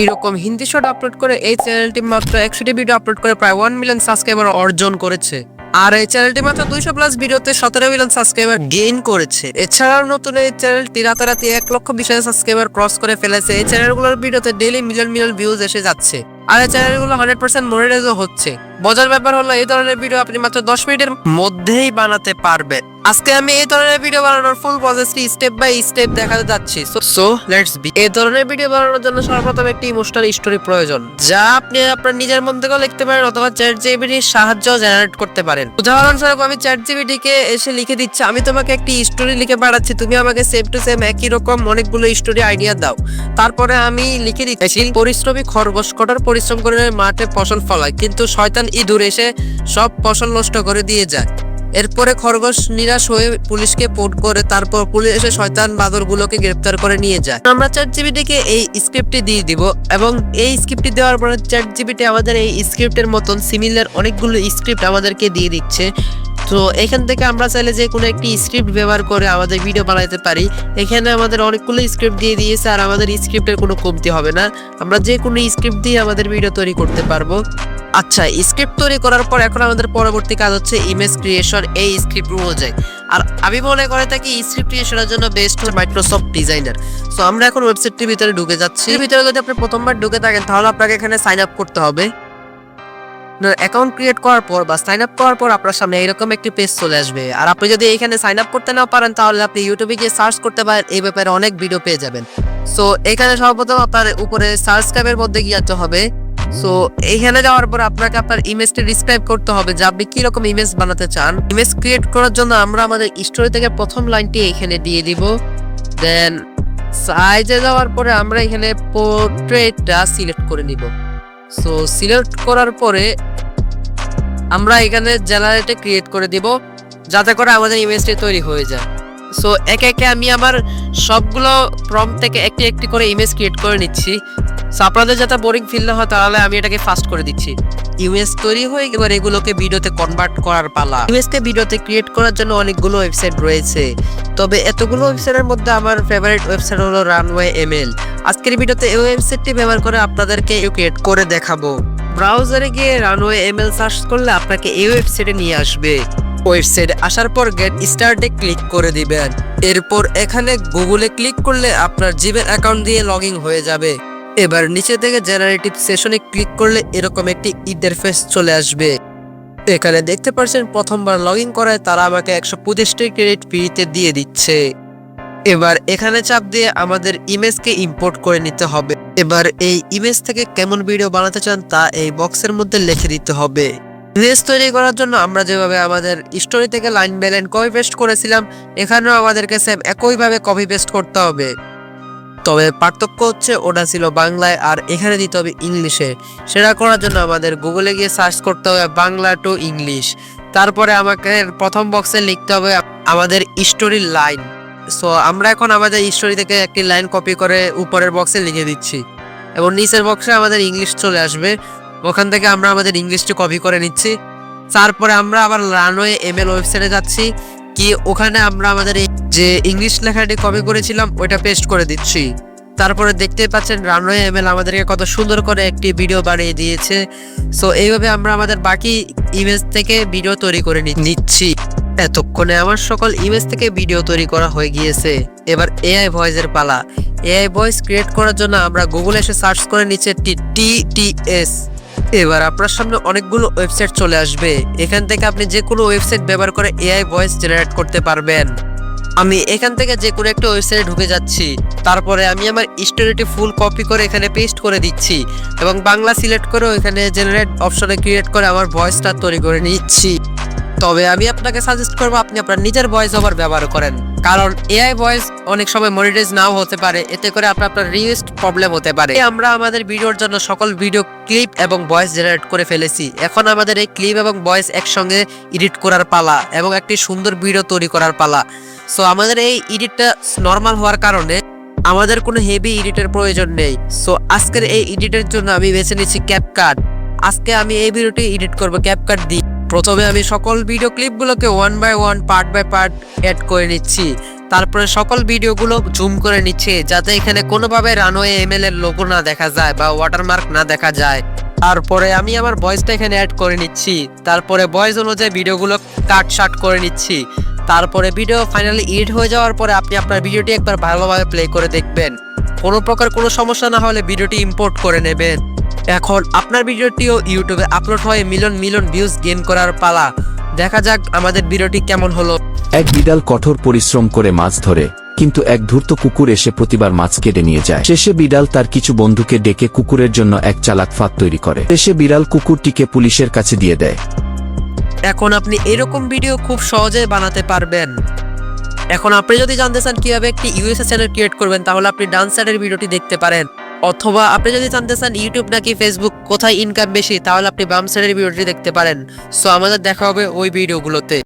এইরকম Hindi short upload করে এই চ্যানেলটি মাত্র একশোটি ভিডিও আপলোড করে প্রায় ওয়ান মিলিয়ন সাবস্ক্রাইবার অর্জন করেছে। আর এই চ্যানেলটি মাত্র দুইশো প্লাস ভিডিওতে সতেরো মিলিয়ন সাবস্ক্রাইবার গেইন করেছে। এছাড়াও নতুন এই চ্যানেলটি রাতারাতি এক লক্ষ বিশ হাজার সাবস্ক্রাইবার ক্রস করে ফেলেছে। এই চ্যানেলগুলোর ভিডিওতে ডেইলি মিলিয়ন মিলিয়ন ভিউজ এসে যাচ্ছে। আর এই চ্যানেলগুলো হান্ড্রেড পার্সেন্ট মনিটাইজও হচ্ছে। মজার ব্যাপার হলো, এই ধরনের ভিডিও আপনি মাত্র দশ মিনিটের মধ্যেই বানাতে পারবেন। আজকে আমি এই ধরনের ভিডিও বানানোর ফুল প্রসেসটি স্টেপ বাই স্টেপ দেখাতে যাচ্ছি। সো লেটস বি এই ধরনের ভিডিও বানানোর জন্য সর্বপ্রথম একটি ইমোশনাল স্টোরি প্রয়োজন যা আপনি আপনার নিজের মন থেকেও লিখতে পারেন অথবা চ্যাট জিবিটির সাহায্য জেনারেট করতে পারেন। উদাহরণস্বরূপ আমি চ্যাট জিবিটিকে এসে লিখে দিচ্ছি আমি তোমাকে একটি স্টোরি লিখে পাঠাচ্ছি তুমি আমাকে সেম টু সেম একই রকম অনেকগুলো স্টোরি আইডিয়া দাও। তারপরে আমি লিখে দিচ্ছি পরিশ্রমী খরগোশ কঠোর পরিশ্রম করে মাঠে ফসল ফলায় কিন্তু শয়তান ইঁদুর এসে সব ফসল নষ্ট করে দিয়ে যায়। এরপরে খরগোশ নিরাশ হয়ে পুলিশকে পোর্ট করে, তারপর পুলিশ এসে শয়তান বাদরগুলোকে গ্রেপ্তার করে নিয়ে যায়। আমরা চ্যাট জিবিটিকে এই স্ক্রিপ্টটি দিয়ে দিব এবং এই স্ক্রিপ্টটি দেওয়ার পরে চ্যাট জিবিটি আমাদের এই স্ক্রিপ্টের মতন সিমিলার অনেকগুলো স্ক্রিপ্ট আমাদেরকে দিয়ে দিচ্ছে। তো এখান থেকে আমরা চাইলে যে কোনো একটি স্ক্রিপ্ট ব্যবহার করে আমাদের ভিডিও বানাতে পারি। এখানে আমাদের অনেকগুলো স্ক্রিপ্ট দিয়ে দিয়েছে আর আমাদের স্ক্রিপ্টের কোনো কমতি হবে না। আমরা যে কোনো স্ক্রিপ্ট দিয়ে আমাদের ভিডিও তৈরি করতে পারব। আচ্ছা স্ক্রিপ্ট তৈরি করার পর এখন আমাদের পরবর্তী কাজ হচ্ছে ইমেজ ক্রিয়েশন এই স্ক্রিপ্ট অনুযায়ী আর আমি মনে করে থাকি স্ক্রিপ্ট ক্রিয়েশনের জন্য বেস্ট মাইক্রোসফট ডিজাইনার সো আমরা এখন ওয়েবসাইটটির ভিতরে ঢুকে যাচ্ছি। এর ভিতরে যদি আপনি প্রথমবার ঢুকে থাকেন, তাহলে আপনাকে এখানে সাইন আপ করতে হবে। আপনার অ্যাকাউন্ট ক্রিয়েট করার পর বা সাইন আপ করার পর আপনার সামনে এরকম একটি পেজ চলে আসবে। আর আপনি যদি এখানে সাইন আপ করতে না পারেন, তাহলে আপনি ইউটিউবে গিয়ে সার্চ করতে পারেন, এই ব্যাপারে অনেক ভিডিও পেয়ে যাবেন। সো এখানে সর্বপ্রথম আপনার উপরে সার্চ সাবস্ক্রাইবের মধ্যে গিয়ে যেতে হবে। সো এইখানে যাওয়ার পর আপনাকে আপনার ইমেজটি ডিসক্রাইব করতে হবে যে আপনি কি রকম ইমেজ বানাতে চান। ইমেজ ক্রিয়েট করার জন্য আমরা আমাদের স্টোরি থেকে প্রথম লাইনটি এখানে দিয়ে দিব। দেন সাইজে যাওয়ার পরে আমরা এখানে পোর্ট্রেটটা সিলেক্ট করে নিব। সো সিলেক্ট করার পরে আমরা এখানে জেনারেটে ক্রিয়েট করে দিব, যাতে করে আমাদের ইমেজটি তৈরি হয়ে যায়। সো একে একে আমি আমার সবগুলো প্রম থেকে একটি একটি করে ইমেজ ক্রিয়েট করে নিচ্ছি। আপনাদের যাতে বোরিং ফিল না হয়, তাহলে আমি এটাকে ফাস্ট করে দিচ্ছি। ইমেজ তৈরি হয়ে এবার এগুলোকে ভিডিওতে কনভার্ট করার পালা। ইমেজকে ভিডিওতে ক্রিয়েট করার জন্য অনেকগুলো ওয়েবসাইট রয়েছে। তবে এতগুলো ওয়েবসাইটের মধ্যে আমার ফেভারিট ওয়েবসাইট হলো রানওয়ে এমএল আজকের ভিডিওতে এই ওয়েবসাইটটি ব্যবহার করে আপনাদেরকে ক্রিয়েট করে দেখাবো। ব্রাউজারে গিয়ে রানওয়ে এমএল সার্চ করলে আপনাকে এই ওয়েবসাইটে নিয়ে আসবে। ওয়েবসাইটে আসার পর গেট স্টার্টে ক্লিক করে দিবেন। এরপর এখানে গুগলে ক্লিক করলে আপনার জিমেল অ্যাকাউন্ট দিয়ে লগ হয়ে যাবে। এবার নিচে থেকে জেনারেটিভ সেশনে ক্লিক করলে এরকম একটি ইন্টারফেস চলে আসবে। এখানে দেখতে পাচ্ছেন প্রথমবার লগ ইন করায় তারা আমাকে একশো পঁচিশটি ক্রেডিট ফ্রিতে দিয়ে দিচ্ছে। এবার এখানে চাপ দিয়ে আমাদের ইমেজকে ইম্পোর্ট করে নিতে হবে। এবার এই ইমেজ থেকে কেমন ভিডিও বানাতে চান তা এই বক্সের মধ্যে লিখে দিতে হবে। ইমেজ তৈরি করার জন্য আমরা যেভাবে আমাদের স্টোরি থেকে line by line copy paste করেছিলাম, এখানেও আমাদেরকে সেম একইভাবে কপি পেস্ট করতে হবে। তবে পার্থক্য হচ্ছে ওটা ছিল বাংলায় আর এখানে দিতে হবে ইংলিশে। সেটা করার জন্য আমাদের গুগলে গিয়ে সার্চ করতে হবে বাংলা টু ইংলিশ তারপরে আমাকে প্রথম বক্সে লিখতে হবে আমাদের স্টোরির লাইন সো আমরা এখন আমাদের স্টোরি থেকে একটি লাইন কপি করে উপরের বক্সে লিখে দিচ্ছি। এবং নিচের বক্সে আমাদের ইংলিশ চলে আসবে। ওখান থেকে আমরা আমাদের ইংলিশটি কপি করে নিচ্ছি। তারপরে আমরা আবার রানওয়ে এমএল ওয়েবসাইটে যাচ্ছি। কি ওখানে আমরা আমাদের যে ইংলিশ লেখাটি কপি করেছিলাম, ওইটা পেস্ট করে দিচ্ছি। তারপরে দেখতে পাচ্ছেন রানওয়ে এমএল আমাদেরকে কত সুন্দর করে একটি ভিডিও বানিয়ে দিয়েছে। সো এইভাবে আমরা আমাদের বাকি ইমেজ থেকে ভিডিও তৈরি করে নিচ্ছি। এতক্ষণে আমার সকল ইমেজ থেকে ভিডিও তৈরি করা হয়ে গিয়েছে। এবার এআই ভয়েসের পালা। এআই ভয়েস ক্রিয়েট করার জন্য আমরা গুগলে এসে সার্চ করে নিচ্ছে টি টি এস এবার আপনার সামনে অনেকগুলো ওয়েবসাইট চলে আসবে। এখান থেকে আপনি যে কোনো ওয়েবসাইট ব্যবহার করে এআই ভয়েস জেনারেট করতে পারবেন। আমি এখান থেকে যে কোনো একটা ওয়েবসাইটে ঢুকে যাচ্ছি। তারপরে আমি আমার স্টোরিটি ফুল কপি করে এখানে পেস্ট করে দিচ্ছি এবং বাংলা সিলেক্ট করে এখানে জেনারেট অপশনে ক্রিয়েট করে আমার ভয়েসটা তৈরি করে নিচ্ছি। তবে আমি আপনাকে সাজেস্ট করব আপনি আপনার নিজের ভয়েস ওভার ব্যবহার করেন। কারণ এআই ভয়েস অনেক সময় মনিটাইজ নাও হতে পারে, এতে করে আপনার আপনার রিউস্ট প্রবলেম হতে পারে। আমরা আমাদের ভিডিওর জন্য সকল ভিডিও ক্লিপ এবং ভয়েস জেনারেট করে ফেলেছি। এখন আমাদের এই ক্লিপ এবং ভয়েস একসঙ্গে এডিট করার পালা এবং একটি সুন্দর ভিডিও তৈরি করার পালা। সো আমাদের এই এডিটটা নর্মাল হওয়ার কারণে আমাদের কোনো হেভি এডিটের প্রয়োজন নেই। সো আজকের এই এডিটের জন্য আমি বেছে নিচ্ছি ক্যাপকাট আজকে আমি এই ভিডিওটি এডিট করব ক্যাপকাট দিয়ে। প্রথমে আমি সকল video ক্লিপগুলোকে one by one part by part add করে নিচ্ছি। তারপরে সকল ভিডিওগুলো জুম করে নিচ্ছে, যাতে এখানে কোনোভাবে রানওয়ে এমএল এর লোগো না দেখা যায় বা ওয়াটারমার্ক না দেখা যায়। তারপরে আমি আমার ভয়েসটা এখানে অ্যাড করে নিচ্ছি। তারপরে ভয়েস অনুযায়ী ভিডিওগুলো কাট শাট করে নিচ্ছি। তারপরে ভিডিও ফাইনালি এডিট হয়ে যাওয়ার পরে আপনি আপনার ভিডিওটি একবার ভালোভাবে প্লে করে দেখবেন। কোনো প্রকার কোনো সমস্যা না হলে ভিডিওটি ইম্পোর্ট করে নেবেন। এখন আপনার ভিডিওটিও ইউটিউবে আপলোড হয়ে মিলিয়ন মিলিয়ন ভিউজ গেইন করার পালা। দেখা যাক আমাদের ভিডিওটি কেমন হলো। এক বিড়াল কঠোর পরিশ্রম করে মাছ ধরে কিন্তু এক ধূর্ত কুকুর এসে প্রতিবার মাছ কেটে নিয়ে যায়। শেষে বিড়াল তার কিছু বন্ধুকে ডেকে কুকুরের জন্য এক চালাক ফাঁদ তৈরি করে। শেষে বিড়াল কুকুরটিকে পুলিশের কাছে দিয়ে দেয়। এখন আপনি এরকম ভিডিও খুব সহজে বানাতে পারবেন। এখন আপনি যদি জানতে চান কীভাবে একটি ইউএসএ চ্যানেল ক্রিয়েট করবেন তাহলে আপনি ডান সাইডের ভিডিওটি দেখতে পারেন। অথবা আপনি যদি জানতে চান ইউটিউব নাকি ফেসবুক কোথায় ইনকাম বেশি, তাহলে আপনি বাম সাইডের ভিডিওটি দেখতে পারেন। সো আমাদের দেখা হবে ওই ভিডিওগুলোতে।